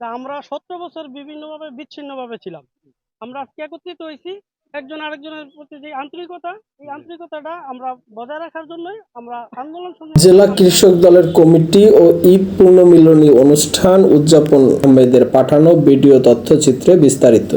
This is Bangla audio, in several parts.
তা আমরা সত্তর বছর বিভিন্নভাবে, বিচ্ছিন্নভাবে ছিলাম। আমরা আজকে একত্রিত হয়েছি একজন আরেকজনের প্রতি যে আন্তরিকতা, এই আন্তরিকতাটা আমরা বজায় রাখার জন্যই আমরা আন্দোলন জেলা কৃষক দলের কমিটি ও ঈদ পূর্ণমিলনী অনুষ্ঠান উদযাপন আহমেদের পাঠানো ভিডিও তথ্যচিত্রে বিস্তারিত।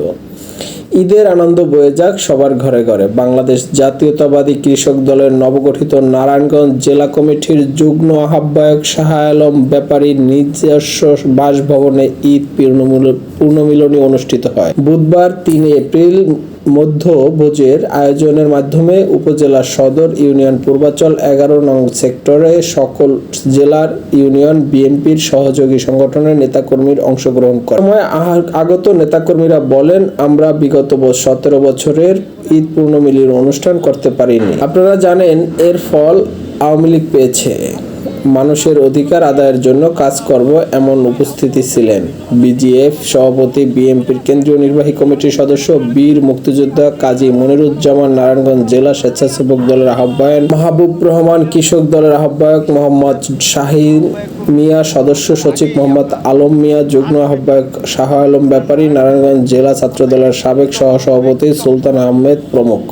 ঈদের আনন্দ বয়ে যাক সবার ঘরে ঘরে। বাংলাদেশ জাতীয়তাবাদী কৃষক দলের নবগঠিত নারায়ণগঞ্জ জেলা কমিটির যুগ্ম আহ্বায়ক শাহ আলম ব্যাপারীর নিজস্ব বাসভবনে ঈদ পূর্ণমিল- পূর্ণমিলনী অনুষ্ঠিত হয়। বুধবার তিন এপ্রিল মধ্যভোজের আয়োজনের মাধ্যমে উপজেলা সদর ইউনিয়ন পূর্বাচল এগারো নং সেক্টরে সকল জেলার ইউনিয়ন, বিএনপির সহযোগী সংগঠনের নেতাকর্মীর অংশগ্রহণ করে। আগত নেতাকর্মীরা বলেন, আমরা বিগত সতেরো বছরের ঈদ পূর্ণমিলির অনুষ্ঠান করতে পারিনি। আপনারা জানেন এর ফল আওয়ামী লীগ পেয়েছে। মানুষের অধিকার আদায়ের জন্য কাজ করব এমন উপস্থিতি ছিলেন। বিজিএফ সভাপতি বিএনপির কেন্দ্রীয় নির্বাহী কমিটির সদস্য বীর মুক্তিযোদ্ধা কাজী মনিরুজ্জামান নারায়ণগঞ্জ জেলা স্বেচ্ছাসেবক দলের আহ্বায়ক মাহবুব রহমান, কৃষক দলের আহ্বায়ক মোহাম্মদ শাহিন মিয়া, সদস্য সচিব মোহাম্মদ আলম মিয়া, যুগ্ম আহ্বায়ক শাহ আলম ব্যাপারী, নারায়ণগঞ্জ জেলা ছাত্র দলের সাবেক সহসভাপতি সুলতান আহমেদ প্রমুখ।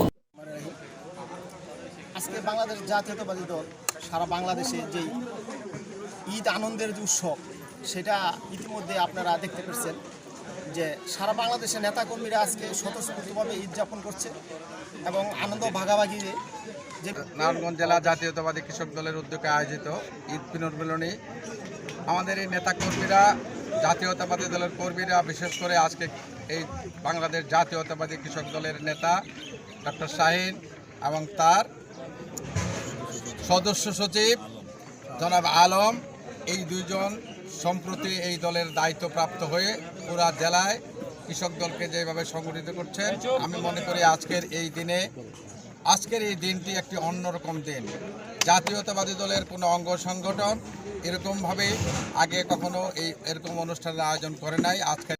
আজকে বাংলাদেশ জাতীয়তাবাদী দল সারা বাংলাদেশে যে ঈদ আনন্দের যে উৎসব, সেটা ইতিমধ্যে আপনারা দেখতে পেরেছেন যে সারা বাংলাদেশের নেতাকর্মীরা আজকে স্বতঃস্ফূর্তভাবে ঈদ যাপন করছে এবং আনন্দ ভাগাভাগি যে নারায়ণগঞ্জ জেলা জাতীয়তাবাদী কৃষক দলের উদ্যোগে আয়োজিত ঈদ পুনর্মিলনী, আমাদের এই নেতাকর্মীরা, জাতীয়তাবাদী দলের কর্মীরা, বিশেষ করে আজকে এই বাংলাদেশ জাতীয়তাবাদী কৃষক দলের নেতা ডক্টর শাহিন এবং তার সদস্য সচিব, জনাব আলম, এই দুইজন সম্প্রতি এই দলের দায়িত্বপ্রাপ্ত হয়ে পুরা জেলায় কৃষক দলকে যেভাবে সংগঠিত করছেন আমি মনে করি আজকের এই দিনে, আজকের এই দিনটি একটি অন্যরকম দিন। জাতীয়তাবাদী দলের কোনো অঙ্গ সংগঠন এরকমভাবে আগে কখনো এই এরকম অনুষ্ঠানের আয়োজন করে নাই আজকে